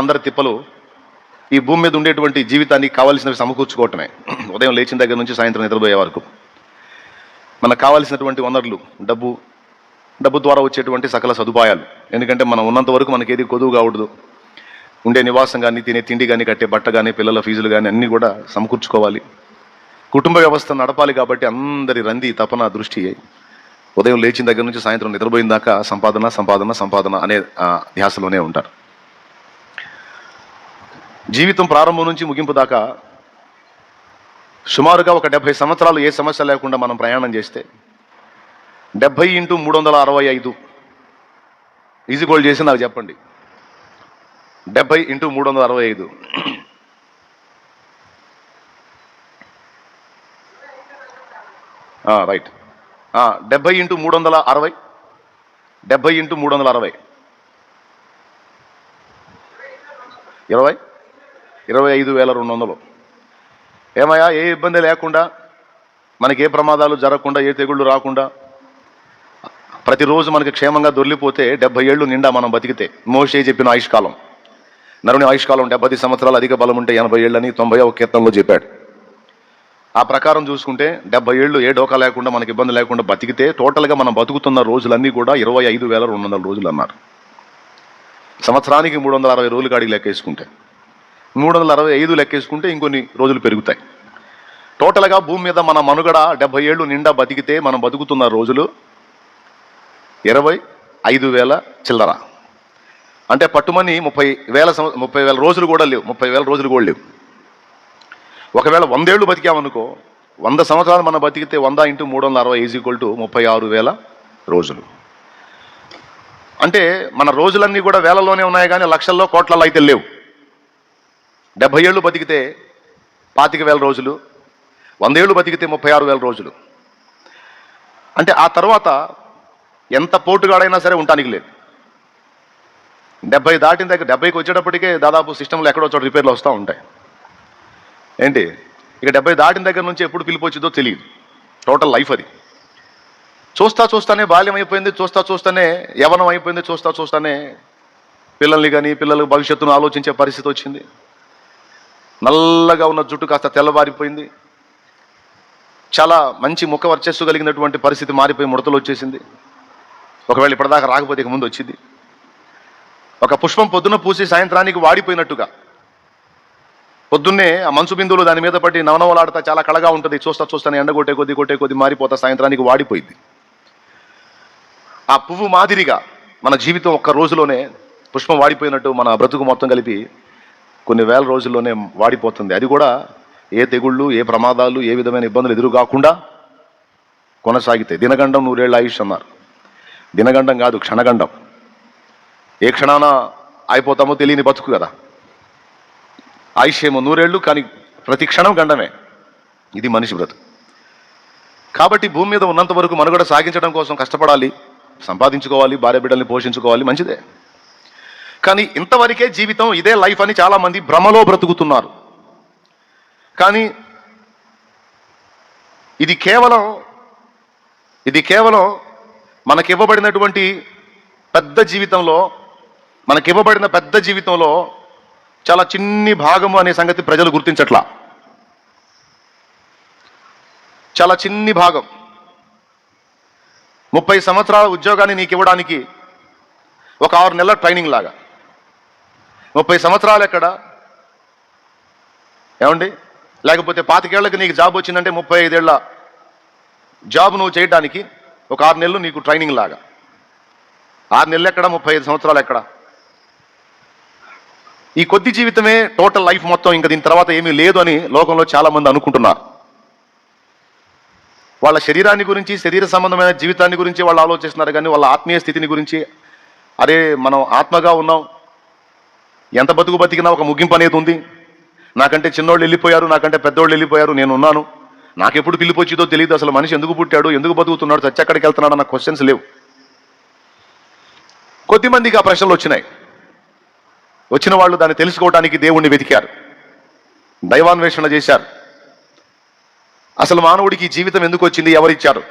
అందరి తిప్పలు ఈ భూమి మీద ఉండేటువంటి జీవితానికి కావాల్సినవి సమకూర్చుకోవటమే. ఉదయం లేచిన దగ్గర నుంచి సాయంత్రం నిద్రపోయే వరకు. మనకు కావాల్సినటువంటి వనరులు డబ్బు డబ్బు ద్వారా వచ్చేటువంటి సకల సదుపాయాలు. ఎందుకంటే మనం ఉన్నంత వరకు మనకి ఏది కొదువు కావడదు ఉండే నివాసం కానీ తినే తిండి కానీ కట్టే బట్ట కానీ పిల్లల ఫీజులు కానీ అన్నీ కూడా సమకూర్చుకోవాలి. కుటుంబ వ్యవస్థ నడపాలి కాబట్టి అందరి రంది తపన దృష్టి ఉదయం లేచిన దగ్గర నుంచి సాయంత్రం నిద్రపోయిన దాకా సంపాదన సంపాదన సంపాదన అనే ధ్యాసలోనే ఉంటారు. జీవితం ప్రారంభం నుంచి ముగింపు దాకా సుమారుగా ఒక డెబ్భై సంవత్సరాలు ఏ సమస్య లేకుండా మనం ప్రయాణం చేస్తే డెబ్భై ఇంటూ మూడు వందల అరవై ఐదు ఈజీ గోల్డ్ చేసి నాకు చెప్పండి. డెబ్భై ఇంటూ మూడు వందల అరవై ఐదు. రైట్. డెబ్భై ఇంటూ మూడు వందల అరవై డెబ్భై ఇంటూ మూడు వందల అరవై. ఇరవై? ఇరవై ఐదు వేల రెండు వందలు. ఏమయ్యా ఏ ఇబ్బంది లేకుండా మనకి ఏ ప్రమాదాలు జరగకుండా ఏ తెగుళ్ళు రాకుండా ప్రతిరోజు మనకి క్షేమంగా దొరికిపోతే డెబ్బై ఏళ్ళు నిండా మనం బతికితే మోషే చెప్పిన ఆయుష్కాలం. నరుని ఆయుష్కాలం డెబ్బై సంవత్సరాలు అధిక బలం ఉంటే ఎనభై ఏళ్ళని తొంభై ఒక కీర్తనలో చెప్పాడు. ఆ ప్రకారం చూసుకుంటే డెబ్బై ఏళ్ళు ఏ డోకా లేకుండా మనకి ఇబ్బంది లేకుండా బతికితే టోటల్గా మనం బతుకుతున్న రోజులన్నీ కూడా ఇరవై ఐదు వేల రెండు వందల రోజులు అన్నారు. సంవత్సరానికి మూడు వందల అరవై రోజులు కాడికి లెక్కేసుకుంటే. మూడు వందల అరవై ఐదు లెక్కేసుకుంటే ఇంకొన్ని రోజులు పెరుగుతాయి. టోటల్గా భూమి మీద మన మనుగడ డెబ్బై ఏళ్ళు నిండా బతికితే మనం బతుకుతున్న రోజులు ఇరవై ఐదు వేల చిల్లర. అంటే పట్టుమని ముప్పై వేల సంవ ముప్పై వేల రోజులు కూడా లేవు. ముప్పై వేల రోజులు కూడా లేవు. ఒకవేళ వందేళ్ళు బతికామనుకో వంద సంవత్సరాలు మనం బతికితే వంద ఇంటూ మూడు వందల అరవై ఈజ్ ఈక్వల్ టు ముప్పై ఆరు వేల రోజులు. అంటే మన రోజులన్నీ కూడా వేలలోనే ఉన్నాయి కానీ లక్షల్లో కోట్లలో అయితే లేవు. డెబ్భై ఏళ్ళు బతికితే పాతిక వేల రోజులు వంద ఏళ్ళు బతికితే ముప్పై ఆరు వేల రోజులు. అంటే ఆ తర్వాత ఎంత పోటుగాడైనా సరే ఉండటానికి లేదు. డెబ్బై దాటిన దగ్గర డెబ్బైకి వచ్చేటప్పటికే దాదాపు సిస్టంలో ఎక్కడో చోట రిపేర్లు వస్తూ ఉంటాయి. ఏంటి? ఇక డెబ్బై దాటిన దగ్గర నుంచి ఎప్పుడు పిలిపి వచ్చిందో తెలియదు. టోటల్ లైఫ్ అది. చూస్తా చూస్తానే బాల్యం అయిపోయింది చూస్తా చూస్తానే యవనం అయిపోయింది చూస్తా చూస్తానే పిల్లల్ని కానీ పిల్లల భవిష్యత్తును ఆలోచించే పరిస్థితి వచ్చింది. నల్లగా ఉన్న జుట్టు కాస్త తెల్లబారిపోయింది చాలా మంచి ముఖ వర్చస్సు కలిగినటువంటి పరిస్థితి మారిపోయి ముడతలు వచ్చేసింది. ఒకవేళ ఇప్పటిదాకా రాకపోతే ఇక ముందు వచ్చింది. ఒక పుష్పం పొద్దున పూసి సాయంత్రానికి వాడిపోయినట్టుగా. పొద్దున్నే ఆ మంచు బిందువులు దాని మీద పట్టి నవనవలాడుతా చాలా కళగా ఉంటుంది. చూస్తా చూస్తానే ఎండ కొట్టే కొద్ది కొట్టే కొద్ది మారిపోతా సాయంత్రానికి వాడిపోయింది. ఆ పువ్వు మాదిరిగా మన జీవితం ఒక్క రోజులోనే పుష్పం వాడిపోయినట్టు మన బ్రతుకు మొత్తం కలిపి కొన్ని వేల రోజుల్లోనే వాడిపోతుంది. అది కూడా ఏ తెగుళ్ళు ఏ ప్రమాదాలు ఏ విధమైన ఇబ్బందులు ఎదురు కాకుండా కొనసాగితే. దినగండం నూరేళ్ళ ఆయుష్ అన్నారు. దినగండం కాదు క్షణగండం. ఏ క్షణాన అయిపోతామో తెలియని బతుకు కదా. ఆయుష్ ఏమో నూరేళ్ళు కానీ ప్రతి క్షణం గండమే. ఇది మనిషి బ్రతుకు. కాబట్టి భూమి మీద ఉన్నంత వరకు మనుగడ సాగించడం కోసం కష్టపడాలి సంపాదించుకోవాలి భార్య బిడ్డల్ని పోషించుకోవాలి మంచిదే. కానీ ఇంతవరకే జీవితం ఇదే లైఫ్ అని చాలామంది భ్రమలో బ్రతుకుతున్నారు. కానీ ఇది కేవలం ఇది కేవలం మనకివ్వబడినటువంటి పెద్ద జీవితంలో మనకివ్వబడిన పెద్ద జీవితంలో చాలా చిన్ని భాగము అనే సంగతి ప్రజలు గుర్తించట్లా. చాలా చిన్ని భాగం. ముప్పై సంవత్సరాల ఉద్యోగాన్ని నీకు ఇవ్వడానికి ఒక ఆరు నెలల ట్రైనింగ్ లాగా. ముప్పై సంవత్సరాలు ఎక్కడ? ఏమండి? లేకపోతే పాతికేళ్ళకు నీకు జాబ్ వచ్చిందంటే ముప్పై ఐదేళ్ళ జాబ్ నువ్వు చేయడానికి ఒక ఆరు నెలలు నీకు ట్రైనింగ్ లాగా. ఆరు నెలలు ఎక్కడ? ముప్పై ఐదు సంవత్సరాలు ఎక్కడ? ఈ కొద్ది జీవితమే టోటల్ లైఫ్ మొత్తం ఇంకా దీని తర్వాత ఏమీ లేదు అని లోకంలో చాలామంది అనుకుంటున్నారు. వాళ్ళ శరీరాన్ని గురించి శరీర సంబంధమైన జీవితాన్ని గురించి వాళ్ళు ఆలోచిస్తున్నారు కానీ వాళ్ళ ఆత్మీయ స్థితిని గురించి అరే మనం ఆత్మగా ఉన్నాం ఎంత బతుకు బతికినా ఒక ముగింపు అనేది ఉంది. నాకంటే చిన్నోళ్ళు వెళ్ళిపోయారు నాకంటే పెద్దోళ్ళు వెళ్ళిపోయారు నేను ఉన్నాను నాకెప్పుడు పిలిపి తెలియదు అసలు మనిషి ఎందుకు పుట్టాడు ఎందుకు బతుకుతున్నాడు చచ్చెక్కడికి వెళ్తున్నాడు అన్న క్వశ్చన్స్ లేవు. కొద్దిమందికి ఆ ప్రశ్నలు వచ్చినాయి. వచ్చిన వాళ్ళు దాన్ని తెలుసుకోవడానికి దేవుణ్ణి వెతికారు. దైవాన్వేషణ చేశారు. అసలు మానవుడికి జీవితం ఎందుకు వచ్చింది ఎవరిచ్చారు?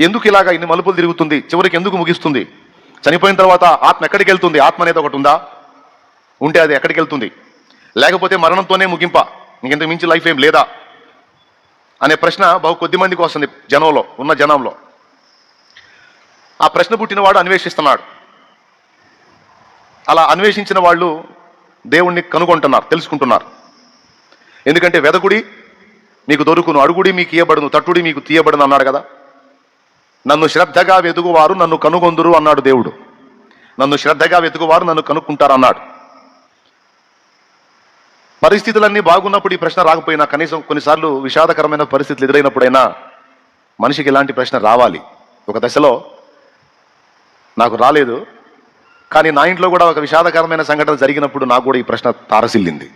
ఎందుకు ఇలాగా ఇన్ని మలుపులు తిరుగుతుంది చివరికి ఎందుకు ముగిస్తుంది? చనిపోయిన తర్వాత ఆత్మ ఎక్కడికి వెళ్తుంది? ఆత్మ అనేది ఒకటి ఉందా? ఉంటే అది ఎక్కడికి వెళ్తుంది? లేకపోతే మరణంతోనే ముగింప? ఇంకెంత మించి లైఫ్ ఏం లేదా? అనే ప్రశ్న బహు కొద్ది మందికి వస్తుంది జనంలో ఉన్న జనంలో. ఆ ప్రశ్న పుట్టినవాడు అన్వేషిస్తున్నాడు. అలా అన్వేషించిన వాళ్ళు దేవుణ్ణి కనుగొంటున్నారు తెలుసుకుంటున్నారు. ఎందుకంటే వెదకుడి మీకు దొరుకును అడుగుడి మీకు ఇయ్యబడును తట్టుడి మీకు తీయబడును అన్నాడు కదా. నన్ను శ్రద్ధగా వెతుకువారు నన్ను కనుగొందురు అన్నాడు దేవుడు. నన్ను శ్రద్ధగా వెతుకువారు నన్ను కనుక్కుంటారు అన్నాడు. పరిస్థితులన్నీ బాగున్నప్పుడు ఈ ప్రశ్న రాకపోయినా కనీసం కొన్నిసార్లు విషాదకరమైన పరిస్థితులు ఎదురైనప్పుడైనా మనిషికి ఇలాంటి ప్రశ్న రావాలి. ఒక దశలో నాకు రాలేదు. కానీ నా ఇంట్లో కూడా ఒక విషాదకరమైన సంఘటన జరిగినప్పుడు నాకు కూడా ఈ ప్రశ్న తారసిల్లింది.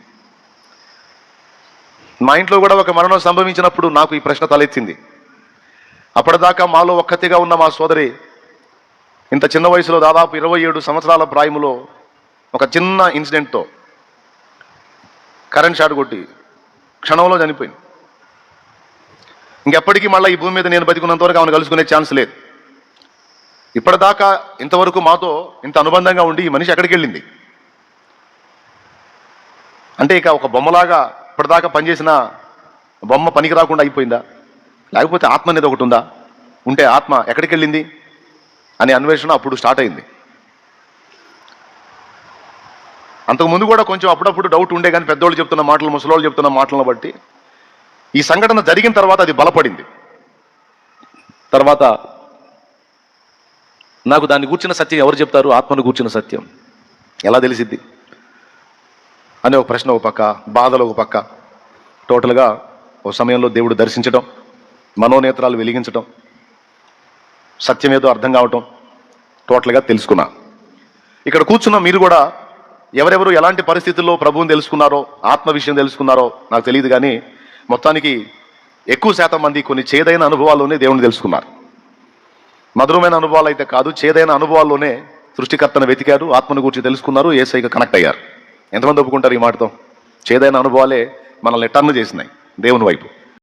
మా ఇంట్లో కూడా ఒక మరణం సంభవించినప్పుడు నాకు ఈ ప్రశ్న తలెత్తింది. అప్పటిదాకా మాలో ఒక్కతిగా ఉన్న మా సోదరి ఇంత చిన్న వయసులో దాదాపు ఇరవై ఏడు సంవత్సరాల ప్రాయములో ఒక చిన్న ఇన్సిడెంట్తో కరెంట్ షాట్ కొట్టి క్షణంలో చనిపోయింది. ఇంకెప్పటికీ మళ్ళీ ఈ భూమి మీద నేను బతికున్నంత వరకు ఆమెను కలుసుకునే ఛాన్స్ లేదు. ఇప్పటిదాకా ఇంతవరకు మాతో ఇంత అనుబంధంగా ఉండి ఈ మనిషి ఎక్కడికి వెళ్ళింది? అంటే ఇక ఒక బొమ్మలాగా ఇప్పటిదాకా పనిచేసిన బొమ్మ పనికి రాకుండా అయిపోయిందా? లేకపోతే ఆత్మ అనేది ఒకటి ఉందా? ఉంటే ఆత్మ ఎక్కడికి వెళ్ళింది? అనే అన్వేషణ అప్పుడు స్టార్ట్ అయింది. అంతకుముందు కూడా కొంచెం అప్పుడప్పుడు డౌట్ ఉండే కానీ పెద్దోళ్ళు చెప్తున్న మాటలు ముసలోళ్ళు చెప్తున్న మాటలను బట్టి ఈ సంఘటన జరిగిన తర్వాత అది బలపడింది. తర్వాత నాకు దాన్ని కూర్చిన సత్యం ఎవరు చెప్తారు? ఆత్మను కూర్చిన సత్యం. ఎలా తెలిసిద్ది? అనే ఒక ప్రశ్న ఒక పక్క బాధలు ఒక పక్క. టోటల్గా ఒక సమయంలో దేవుడు దర్శించడం మనోనేత్రాలు వెలిగించడం సత్యమేదో అర్థం కావటం టోటల్గా తెలుసుకున్నా. ఇక్కడ కూర్చున్న మీరు కూడా ఎవరెవరు ఎలాంటి పరిస్థితుల్లో ప్రభువుని తెలుసుకున్నారో ఆత్మ విషయం తెలుసుకున్నారో నాకు తెలియదు కానీ మొత్తానికి ఎక్కువ శాతం మంది కొన్ని చేదైన అనుభవాల్లోనే దేవుని తెలుసుకున్నారు. మధురమైన అనుభవాలు అయితే కాదు చేదైన అనుభవాల్లోనే సృష్టికర్తను వెతికారు ఆత్మను గురించి తెలుసుకున్నారు ఏసైగా కనెక్ట్ అయ్యారు. ఎంతమంది ఒప్పుకుంటారు ఈ మాటతో? చేదైన అనుభవాలే మనల్ని టర్న్ చేసినాయి దేవుని వైపు.